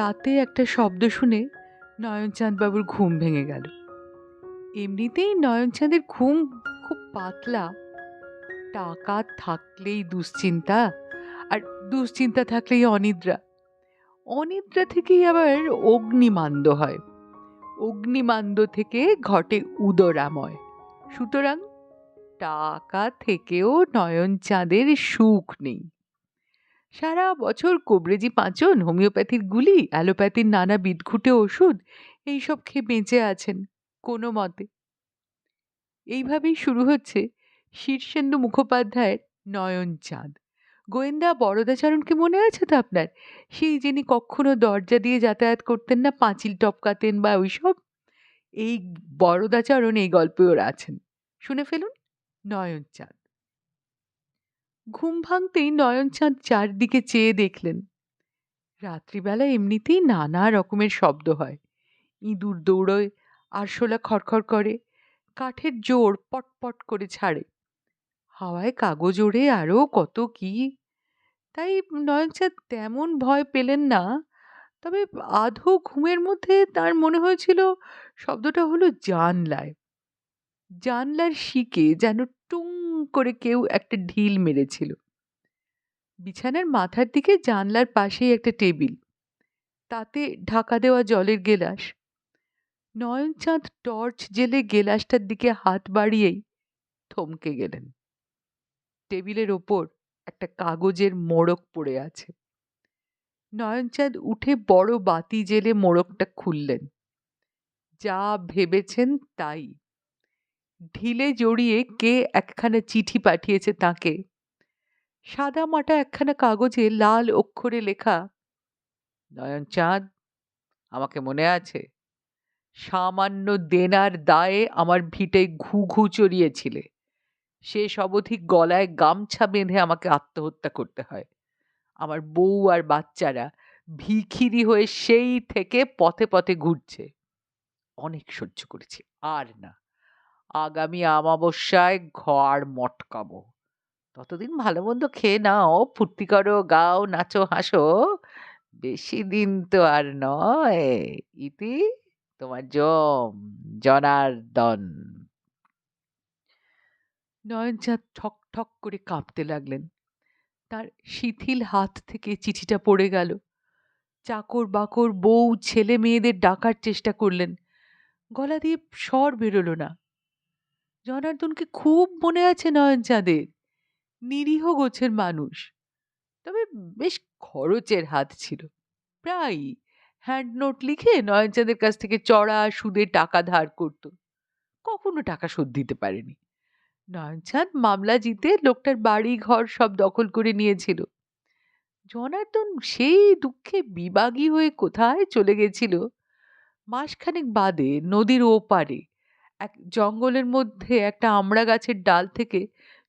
রাতে একটা শব্দ শুনে নয়নচাঁদবাবুর ঘুম ভেঙে গেল। এমনিতেই নয়নচাঁদের ঘুম খুব পাতলা। টাকা থাকলেই দুশ্চিন্তা, আর দুশ্চিন্তা থাকলেই অনিদ্রা। অনিদ্রা থেকেই আবার অগ্নিমান্দ হয়। অগ্নিমান্দ থেকে ঘটে উদরাময়। সুতরাং টাকা থেকেও নয়ন চাঁদের সুখ নেই। সারা বছর কবরেজি পাঁচন হোমিওপ্যাথির গুলি, অ্যালোপ্যাথির নানা বিদঘুটে ওষুধ, এইসব খেয়ে বেঁচে আছেন কোনো মতে। এইভাবেই শুরু হচ্ছে শীর্ষেন্দু মুখোপাধ্যায়ের নয়ন চাঁদ গোয়েন্দা বরদাচরণকে মনে আছে তো আপনার? সেই যিনি কখনো দরজা দিয়ে যাতায়াত করতেন না, পাঁচিল টপকাতেন বা ওইসব? এই বরদাচরণ এই গল্পে ওরা আছেন। শুনে ফেলুন নয়ন চাঁদ ঘুম ভাঙতেই নয়ন চাঁদ চারদিকে চেয়ে দেখলেন। রাত্রিবেলা এমনিতেই নানা রকমের শব্দ হয়। ইঁদুর দৌড়োয়, আরশোলা খড়খড় করে, কাঠের জোর পটপট করে ছাড়ে। হাওয়ায় কাগজ ওড়ে আরও কত কি। তাই নয়নচাঁদ তেমন ভয় পেলেন না, তবে আধো ঘুমের মধ্যে তার মনে হয়েছিল শব্দটা হলো জানলায়। জানলার শিকে যেন টুং করে কেউ একটা ঢিল মেরেছিল। বিছানার মাথার দিকে জানলার পাশেই একটা টেবিল। তাতে ঢাকা দেওয়া জলের গেলাস। নয়নচাঁদ টর্চ জেলে গেলাসটার দিকে হাত বাড়িয়েই থমকে গেলেন। টেবিলের ওপর একটা কাগজের মোড়ক পড়ে আছে। নয়নচাঁদ উঠে বড় বাতি জেলে মোড়কটা খুললেন। যা ভেবেছেন তাই। ঢিলে জড়িয়ে কে একখানা চিঠি পাঠিয়েছে তাকে? সাদা মাটা একখানা কাগজে লাল অক্ষরে লেখা নয়নচাঁদ আমাকে মনে আছে, সামান্য দেনার দায়ে আমার ভিটে ঘু ঘু চড়িয়েছিলে। শেষ অবধি গলায় গামছা বেঁধে আমাকে আত্মহত্যা করতে হয়। আমার বউ আর বাচ্চারা ভিখিরি হয়ে সেই থেকে পথে পথে ঘুরছে। অনেক সহ্য করেছি, আর না। আগামী আমাবস্যায় ঘর মটকাবো। ততদিন ভালো মন্দ খেয়ে নাও, ফুর্তি করো, গাও, নাচো, হাসো। বেশি দিন তো আর নয়। ইতি তোমার জম জনার্দন নয়নচাঁদ ঠক ঠক করে কাঁপতে লাগলেন। তার শিথিল হাত থেকে চিঠিটা পড়ে গেল। চাকর বাকর, বউ, ছেলে, মেয়েদের ডাকার চেষ্টা করলেন। গলা দিয়ে স্বর বেরোলো না। জনার্দনকে খুব মনে আছে নয়নচাঁদের। নিরীহ গোছের মানুষ। তবে বেশ খরচের হাত ছিল। প্রায় হ্যান্ড নোট লিখে নয়নচাঁদের কাছ থেকে চড়া, সুদে টাকা ধার করত। কখনো টাকা শোধ দিতে পারেনি। নয়নচাঁদ মামলা জিতে লোকটার বাড়ি ঘর সব দখল করে নিয়েছিল। জনার্দন সেই দুঃখে বিবাগী হয়ে কোথায় চলে গেছিল, মাসখানেক বাদে নদীর ওপারে এক জঙ্গলের মধ্যে একটা আমড়া গাছের ডাল থেকে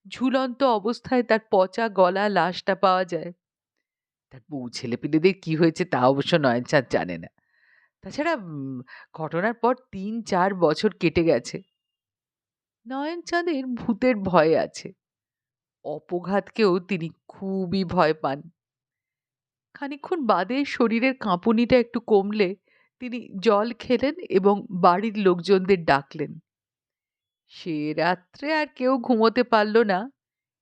ঝুলন্ত অবস্থায় তার পচা গলা লাশটা পাওয়া যায়। তার বউ ছেলেপিলেদের কি হয়েছে তা অবশ্য নয়নচাঁদ জানে না। তাছাড়া ঘটনার পর তিন চার বছর কেটে গেছে। নয়নচাঁদের ভূতের ভয় আছে। অপঘাতকেও তিনি খুবই ভয় পান। খানিকক্ষণ বাদে শরীরের কাঁপুনিটা একটু কমলে তিনি জল খেলেন এবং বাড়ির লোকজনদের ডাকলেন। সে রাত্রে আর কেউ ঘুমোতে পারল না।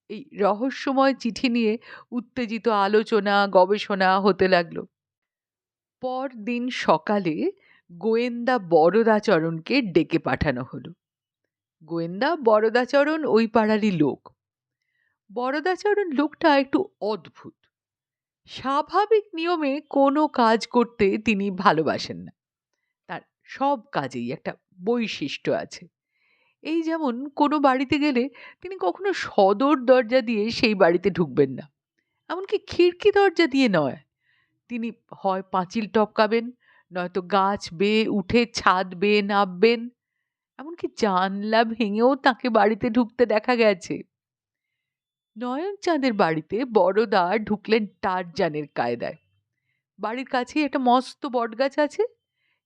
এই রহস্যময় চিঠি নিয়ে উত্তেজিত আলোচনা, গবেষণা হতে লাগল। পরদিন সকালে গোয়েন্দা বরদাচরণকে ডেকে পাঠানো হলো। গোয়েন্দা বরদাচরণ ওই পাড়ারই লোক। বরদাচরণ লোকটা একটু অদ্ভুত। স্বাভাবিক নিয়মে কোনো কাজ করতে তিনি ভালোবাসেন না। তার সব কাজেই একটা বৈশিষ্ট্য আছে। এই যেমন কোনো বাড়িতে গেলে তিনি কখনো সদর দরজা দিয়ে সেই বাড়িতে ঢুকবেন না। এমনকি খিড়কি দরজা দিয়ে নয়। তিনি হয় পাঁচিল টপকাবেন, নয়তো গাছ বেয়ে উঠে ছাদ বেয়ে নামবেন এমনকি জানলা ভেঙেও তাকে বাড়িতে ঢুকতে দেখা গেছে। নয়নচাঁদের বাড়িতে বড়দা ঢুকলেন টারজানের কায়দায়। বাড়ির কাছেই একটা মস্ত বটগাছ আছে,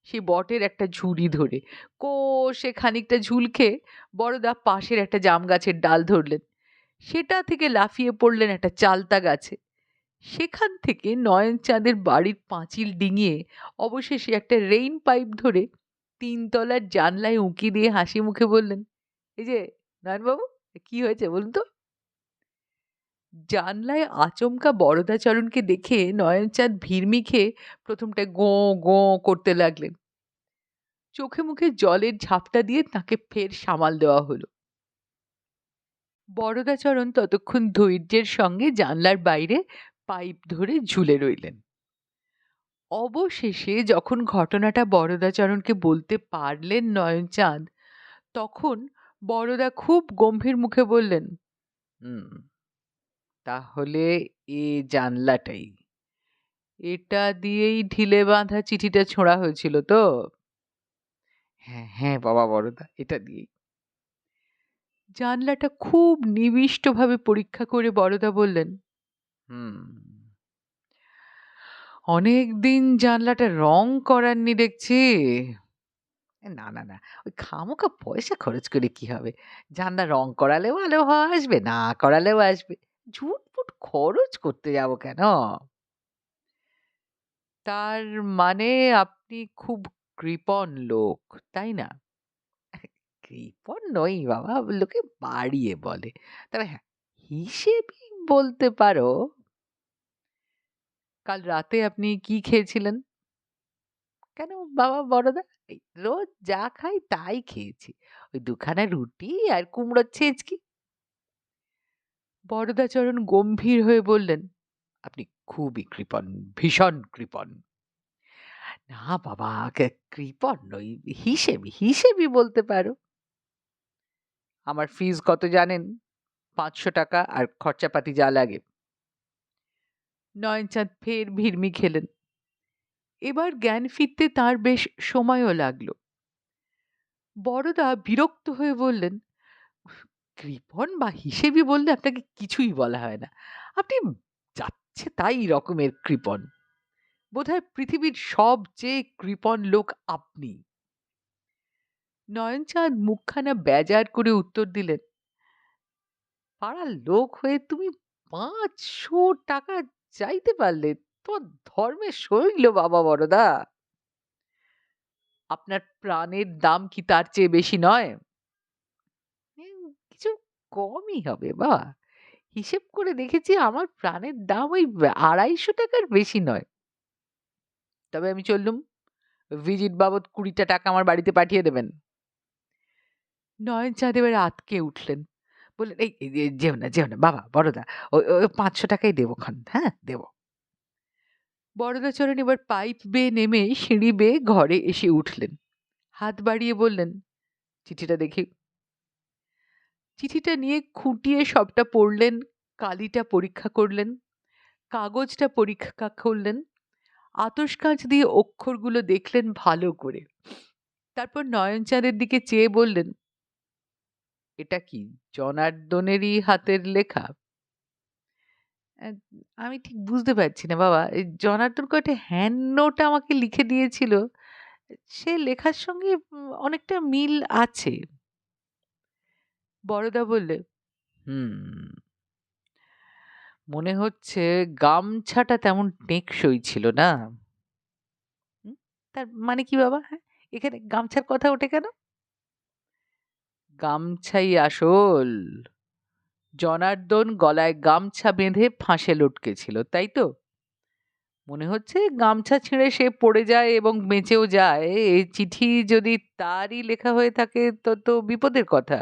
সেই বটের একটা ঝুড়ি ধরে। কোষে খানিকটা ঝুল খেয়ে বড়দা পাশের একটা জাম গাছের ডাল ধরলেন। সেটা থেকে লাফিয়ে পড়লেন একটা চালতা গাছে। সেখান থেকে নয়নচাঁদের বাড়ির পাঁচিল ডিঙিয়ে অবশেষে একটা রেইন পাইপ ধরে তিনতলার জানলায় উঁকি দিয়ে হাসি মুখে বললেন, এই যে নয়নবাবু কি হয়েছে বলুন তো? জানলায় আচমকা বরদাচরণকে দেখে নয়নচাঁদ ভিড়মি খেয়ে প্রথমটা গোঁ গোঁ করতে লাগলেন। চোখে মুখে জলের ঝাপটা দিয়ে তাকে ফের সামাল দেওয়া হলো। বরদাচরণ ততক্ষণ ধৈর্যের সঙ্গে জানলার বাইরে পাইপ ধরে ঝুলে রইলেন। অবশেষে যখন ঘটনাটা বরদাচরণকে বলতে পারলেন নয়নচাঁদ, তখন বড়দা খুব গম্ভীর মুখে বললেন হুম তাহলে এ জানলাটাই। এটা দিয়েই ঢিলে বাঁধা চিঠিটা ছোঁড়া হয়েছিল তো? হ্যাঁ হ্যাঁ বাবা বড়দা এটা দিয়েই। জানলাটা খুব নিবিষ্টভাবে পরীক্ষা করে বড়দা বললেন হুম। অনেক দিন জানলাটা রং করাননি দেখছি। না না না ওই খামোকা পয়সা খরচ করে কি হবে? জানলা রং করালেও আলো হাওয়া আসবে না করালেও আসবে। ঝুটপুট খরচ করতে যাব কেন? তার মানে আপনি খুব কৃপণ লোক, তাই না? কৃপণ নই বাবা, লোকে বাড়িয়ে বলে। তবে হ্যাঁ হিসেবই বলতে পারো। কাল রাতে আপনি কি খেয়েছিলেন? কেন বাবা, বড়দা? রোজ যা খাই তাই খেয়েছি। ওই দুখানা রুটি আর কুমড়োর ছেঁচকি। বরদাচরণ গম্ভীর হয়ে বললেন, আপনি খুবই কৃপণ, ভীষণ কৃপণ। না বাবা কৃপণ নই, হিসেবি হিসেবি বলতে পারো। আমার ফিজ কত জানেন? পাঁচশো টাকা আর খরচাপাতি যা লাগে। নয়নচাঁদ ফের ভিড়মি খেলেন। এবার জ্ঞান ফিরতে তার বেশ সময়ও লাগল। বড়দা বিরক্ত হয়ে বললেন কৃপণ বা হিসেবি বললে আপনাকে কিছুই বলা হয় না। আপনি যাচ্ছে তাই রকমের কৃপণ বোধহয় পৃথিবীর সবচেয়ে কৃপণ লোক আপনি। নয়নচাঁদ মুখখানা বেজার করে উত্তর দিলেন, পাড়ার লোক হয়ে তুমি পাঁচশো টাকা চাইতে পারলে তোর ধর্মে শৈল বাবা বড়দা। আপনার প্রাণের দাম কি তার চেয়ে বেশি নয়? কমই হবে বাবা হিসেব করে দেখেছি আমার প্রাণের দাম ওই আড়াইশো টাকার বেশি নয়। তবে আমি চললুম ভিজিট বাবদ কুড়িটা টাকা আমার বাড়িতে পাঠিয়ে দেবেন। নয়নচাঁদ এবার আতকে উঠলেন। বললেন এই, যেও না যেও না বাবা বড়দা ওই ওই পাঁচশো টাকাই দেবো খান হ্যাঁ দেবো। বরদাচরণ এবার পাইপ বেয়ে নেমে সিঁড়ি বেয়ে ঘরে এসে উঠলেন। হাত বাড়িয়ে বললেন চিঠিটা দেখি। চিঠিটা নিয়ে খুঁটিয়ে সবটা পড়লেন, কালিটা পরীক্ষা করলেন, কাগজটা পরীক্ষা করলেন আতস কাঁচ দিয়ে অক্ষরগুলো দেখলেন ভালো করে। তারপর নয়নচাঁদের দিকে চেয়ে বললেন, এটা কি জনার্দনেরই হাতের লেখা? আমি ঠিক বুঝতে পারছি না বাবা। জনার্দন কয়টা হ্যান্ড নোট আমাকে লিখে দিয়েছিল। সে লেখার সঙ্গে অনেকটা মিল আছে। বড়দা বললে হুম। মনে হচ্ছে গামছাটা তেমন টেকসই ছিল না। হুম? তার মানে কি বাবা? হ্যাঁ এখানে গামছার কথা ওঠে কেন? গামছাই আসল। জনার্দন গলায় গামছা বেঁধে ফাঁসে লটকেছিল তাই তো? মনে হচ্ছে গামছা ছিঁড়ে সে পড়ে যায় এবং বেঁচেও যায়। এই চিঠি যদি তারই লেখা হয়ে থাকে তো তো বিপদের কথা।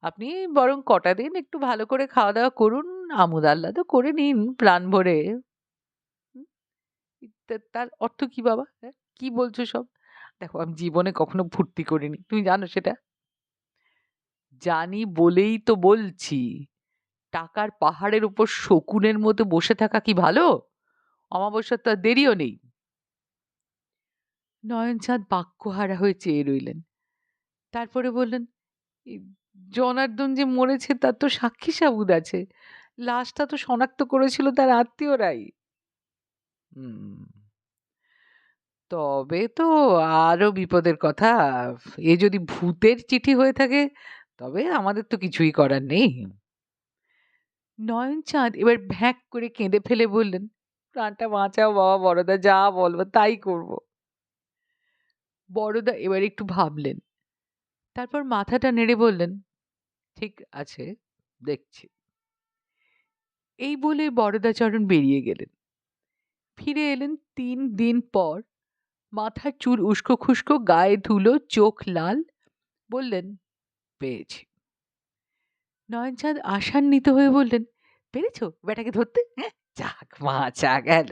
আপনি বরং কটা দিন একটু ভালো করে খাওয়া দাওয়া করুন, আমোদ আহ্লাদও করে নিন প্রাণ ভরে? তা- তার অর্থ কি বাবা? হ্যাঁ? কি বলছো সব? দেখো, আমি জীবনে কখনো ফুর্তি করিনি, তুমি জানো সেটা? জানি বলেই তো বলছি, টাকার পাহাড়ের উপর শকুনের মতো বসে থাকা কি ভালো? অমাবস্যার তো আর দেরিও নেই। নয়নচাঁদ বাক্যহারা হয়ে চেয়ে রইলেন। তারপরে বললেন, "এই জনার্দন যে মরেছে তার তো সাক্ষী সাবুদ আছে। লাশটা তো শনাক্ত করেছিল তার আত্মীয়রাই। তবে তো আরও বিপদের কথা। এ যদি ভূতের চিঠি হয়ে থাকে তবে আমাদের তো কিছুই করার নেই। নয়নচাঁদ এবার ভ্যাঁক করে কেঁদে ফেলে বললেন প্রাণটা বাঁচাও বাবা বড়দা যা বলব তাই করব। বড়দা এবার একটু ভাবলেন। তারপর মাথাটা নেড়ে বললেন ঠিক আছে, দেখছি। এই বলে বরদাচরণ বেরিয়ে গেলেন। ফিরে এলেন তিন দিন পর, মাথার চুল উস্কো খুস্কো, গায়ে ধুলো, চোখ লাল, বললেন, পেয়েছি। নয়নচাঁদ আশান্বিত হয়ে বললেন, পেরেছ বেটাকে ধরতে? হ্যাঁ যাক মাচা গেল।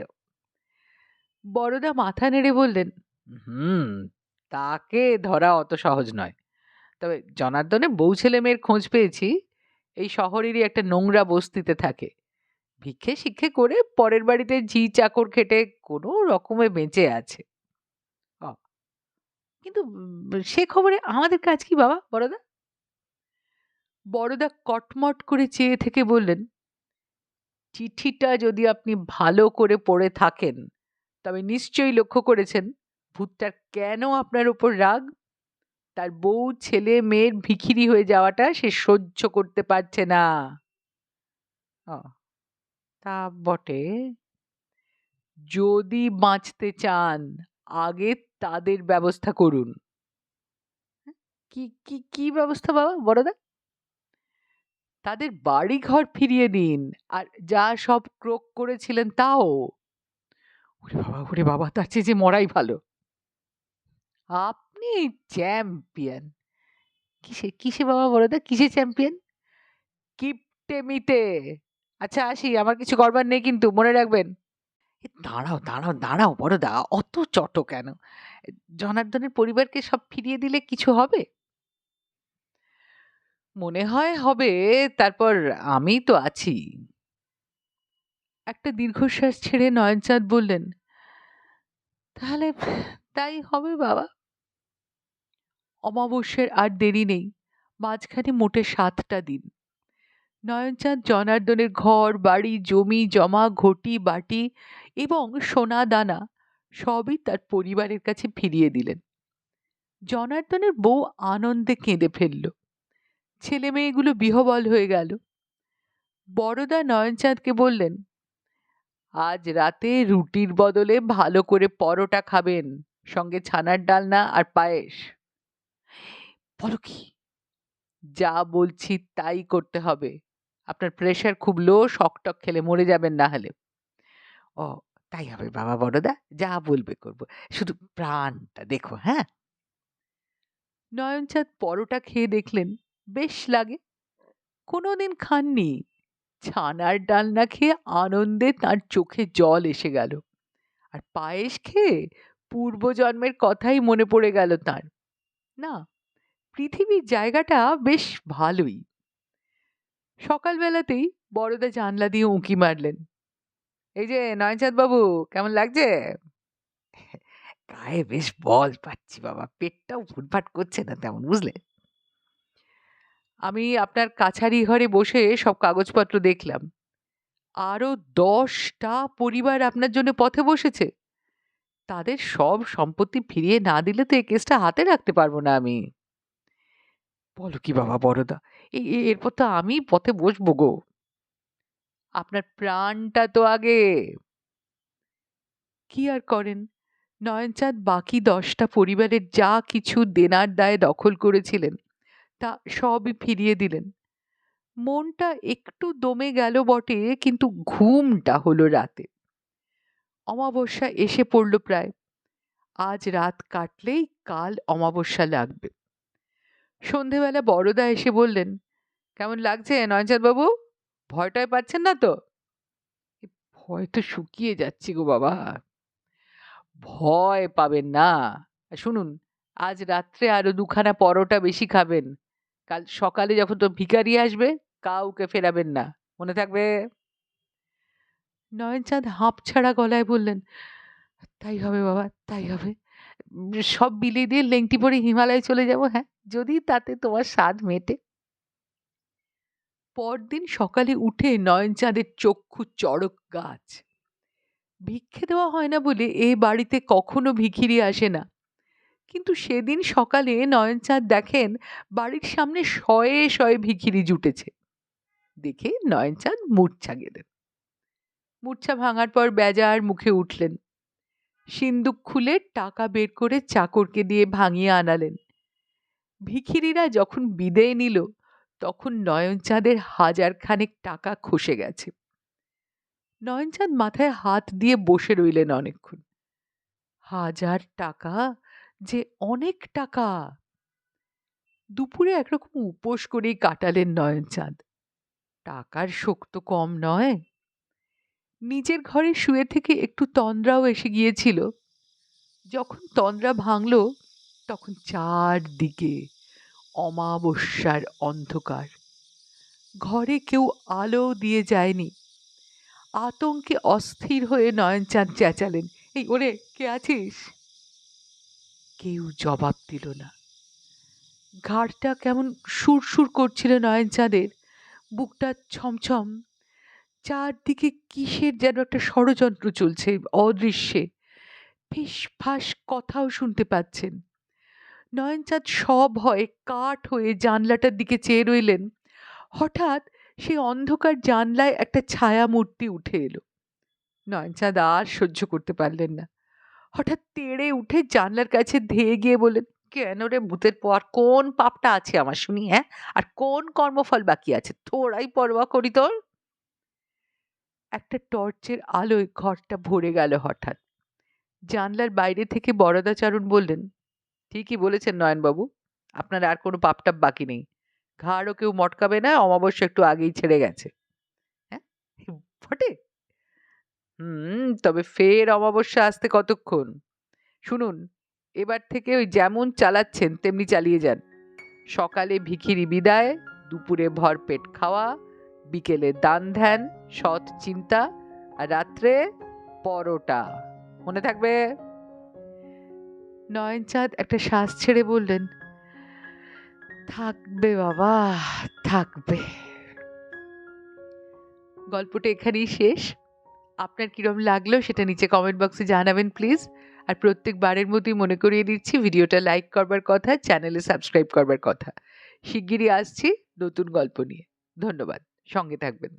বড়দা মাথা নেড়ে বললেন, হুম, তাকে ধরা অত সহজ নয়। তবে জনার্দনে বউ ছেলে মেয়ের খোঁজ পেয়েছি, এই শহরেরই একটা নোংরা বস্তিতে থাকে। ভিক্ষে শিক্ষে করে পরের বাড়িতে ঝি চাকর খেটে কোনো রকমে বেঁচে আছে। কিন্তু সে খবরে আমাদের কাজ কি বাবা, বড়দা? বড়দা কটমট করে চেয়ে থেকে বললেন, চিঠিটা যদি আপনি ভালো করে পড়ে থাকেন, তবে নিশ্চয়ই লক্ষ্য করেছেন, ভূতটার কেন আপনার উপর রাগ তার বউ, ছেলে, মেয়ের ভিখিরি হয়ে যাওয়াটা সে সহ্য করতে পারছে না। তা বটে। যদি বাঁচতে চান, আগে তাদের ব্যবস্থা করুন। কি কি কি ব্যবস্থা বাবা বড়দা তাদের বাড়ি ঘর ফিরিয়ে দিন আর যা সব ক্রোক করেছিলেন তাও। ওরে বাবা ওরে বাবা, তার চেয়ে যে মরাই ভালো। আপনি চ্যাম্পিয়ন। কিসে কিসে বাবা বড়দা কিসে চ্যাম্পিয়ন? কিপটেমিতে। আচ্ছা আসি, আমার কিছু করবার নেই কিন্তু, মনে রাখবেন। এ, দাঁড়াও দাঁড়াও দাঁড়াও বড়দা অত চট কেন? জনার্দনের পরিবারকে সব ফিরিয়ে দিলে কিছু হবে? মনে হয় হবে, তারপর আমি তো আছি। একটা দীর্ঘশ্বাস ছেড়ে নয়নচাঁদ বললেন, তাহলে তাই হবে বাবা। অমাবস্যার আর দেরি নেই। মাঝখানে মোটে সাতটা দিন। নয়নচাঁদ, জনার্দনের ঘর, বাড়ি, জমি, জমা, ঘটি, বাটি এবং সোনা, দানা সবই তার পরিবারের কাছে ফিরিয়ে দিলেন। জনার্দনের বউ আনন্দে কেঁদে ফেলল। ছেলে মেয়েগুলো বিহবল হয়ে গেল। বড়দা নয়নচাঁদকে বললেন, আজ রাতে রুটির বদলে ভালো করে পরোটা খাবেন, সঙ্গে ছানার ডালনা আর পায়েস। বলো কি? যা বলছি তাই করতে হবে। আপনার প্রেশার খুব লো শকটক খেলে মরে যাবেন না হলে। ও, তাই হবে বাবা, বড়দা। যা বলবে করব। শুধু প্রাণটা দেখো হ্যাঁ? নয়নচাঁদ পরোটা খেয়ে দেখলেন, বেশ লাগে। কোনোদিন খাননি। ছানার ডালনা খেয়ে আনন্দে তার চোখে জল এসে গেল। আর পায়েস খেয়ে পূর্বজন্মের কথাই মনে পড়ে গেল তার। না পৃথিবীর জায়গাটা বেশ ভালোই। সকালবেলাতেই বড়দা জানলা দিয়ে উঁকি মারলেন। এই যে নয়নচাঁদ বাবু, কেমন লাগছে? গায়ে বেশ বল পাচ্ছি বাবা, পেটটাও ফুটফাট করছে না তেমন, বুঝলে? আমি আপনার কাছারি ঘরে বসে সব কাগজপত্র দেখলাম। আরও দশটা পরিবার আপনার জন্য পথে বসেছে। তাদের সব সম্পত্তি ফিরিয়ে না দিলে তো এই কেসটা হাতে রাখতে পারব না আমি। বলো কি বাবা বড়দা এরপর তো আমি পথে বসবো গো। আপনার প্রাণটা তো আগে। কি আর করেন? নয়নচাঁদ বাকি দশটা পরিবারের যা কিছু দেনার দায়ে দখল করেছিলেন, তা সবই ফিরিয়ে দিলেন। মনটা একটু দমে গেল বটে, কিন্তু ঘুমটা হলো রাতে। অমাবস্যা এসে পড়ল প্রায়। আজ রাত কাটলেই কাল অমাবস্যা লাগবে। সন্ধেবেলা বড়দা এসে বললেন, কেমন লাগছে নয়নচাঁদ বাবু? ভয়টয় পাচ্ছেন না তো? ভয় তো শুকিয়ে যাচ্ছি গো বাবা। ভয় পাবেন না। শুনুন, আজ রাত্রে আরও দুখানা পরোটা বেশি খাবেন। কাল সকালে যখন তো ভিখারি আসবে, কাউকে ফেরাবেন না। মনে থাকবে? নয়নচাঁদ হাঁপ ছাড়া গলায় বললেন, তাই হবে বাবা, তাই হবে। সব বিলিয়ে দিয়ে লেংটি পরে হিমালয়ে চলে যাব হ্যাঁ। যদি তাতে তোমার স্বাদ মেটে। পরদিন সকালে উঠে নয়নচাঁদের চক্ষু চড়ক গাছ। ভিক্ষে দেওয়া হয় না বলে এ বাড়িতে কখনো ভিখিরি আসে না। কিন্তু সেদিন সকালে নয়নচাঁদ দেখেন বাড়ির সামনে শয়ে শয়ে ভিখিরি জুটেছে। দেখে নয়নচাঁদ মূর্ছা গেলেন। মূর্ছা ভাঙার পর বেজার মুখে উঠলেন। সিন্দুক খুলে টাকা বের করে চাকরকে দিয়ে ভাঙিয়ে আনালেন। ভিখিরিরা যখন বিদেয় নিল, তখন নয়নচাঁদের হাজার খানেক টাকা খসে গেছে। নয়নচাঁদ মাথায় হাত দিয়ে বসে রইলেন অনেকক্ষণ। হাজার টাকা? যে অনেক টাকা! দুপুরে একরকম উপোস করেই কাটালেন নয়নচাঁদ। টাকার শোক তো কম নয়। নিজের ঘরে শুয়ে থেকে একটু তন্দ্রাও এসে গিয়েছিল। যখন তন্দ্রা ভাঙল, তখন চারদিকে অমাবস্যার অন্ধকার। ঘরে কেউ আলো দিয়ে যায়নি। আতঙ্কে অস্থির হয়ে নয়নচাঁদ চেঁচালেন, এই ওরে, কে আছিস? কেউ জবাব দিল না। ঘাড়টা কেমন সুরসুর করছিল নয়নচাঁদের, বুকটা ছমছম চারদিকে কিসের যেন একটা ষড়যন্ত্র চলছে, অদৃশ্যে। ফিস ফাঁস কথাও শুনতে পাচ্ছেন। নয়নচাঁদ সব ভয়ে কাঠ হয়ে জানলাটার দিকে চেয়ে রইলেন। হঠাৎ সেই অন্ধকার জানলায় একটা ছায়া মূর্তি উঠে এলো। নয়নচাঁদ আর সহ্য করতে পারলেন না। হঠাৎ তেড়ে উঠে জানলার কাছে ধেয়ে গিয়ে বললেন, কেন রে ভূতের পর কোন পাপটা আছে আমার শুনি হ্যাঁ? আর কোন কর্মফল বাকি আছে? তোরাই পরোয়া করি তোর? একটা টর্চের আলোয় ঘরটা ভরে গেল হঠাৎ। জানলার বাইরে থেকে বরদাচারণ বললেন, ঠিকই বলেছেন নয়নবাবু, আপনার আর কোনো পাপটাপ বাকি নেই। ঘাড়ও কেউ মটকাবে না, অমাবস্যা একটু আগেই ছেড়ে গেছে। হ্যাঁ? ফটে হুম, তবে ফের অমাবস্যা আসতে কতক্ষণ? শুনুন, এবার থেকে ওই যেমন চালাচ্ছেন, তেমনি চালিয়ে যান। সকালে ভিখিরি বিদায়, দুপুরে ভরপেট খাওয়া বিকেলে দান ধ্যান, সৎ চিন্তা আর রাত্রে পরোটা। মনে থাকবে? নয়নচাঁদ একটা শ্বাস ছেড়ে বললেন, থাকবে বাবা, থাকবে। গল্পটা এখানেই শেষ। আপনার কিরম লাগল সেটা নিচে কমেন্ট বক্সে জানাবেন প্লিজ আর প্রত্যেক বারের মতোই মনে করিয়ে দিচ্ছি, ভিডিওটা লাইক করবার কথা চ্যানেলে সাবস্ক্রাইব করবার কথা। শিগগিরই আসছি নতুন গল্প নিয়ে। ধন্যবাদ। সঙ্গে থাকবেন।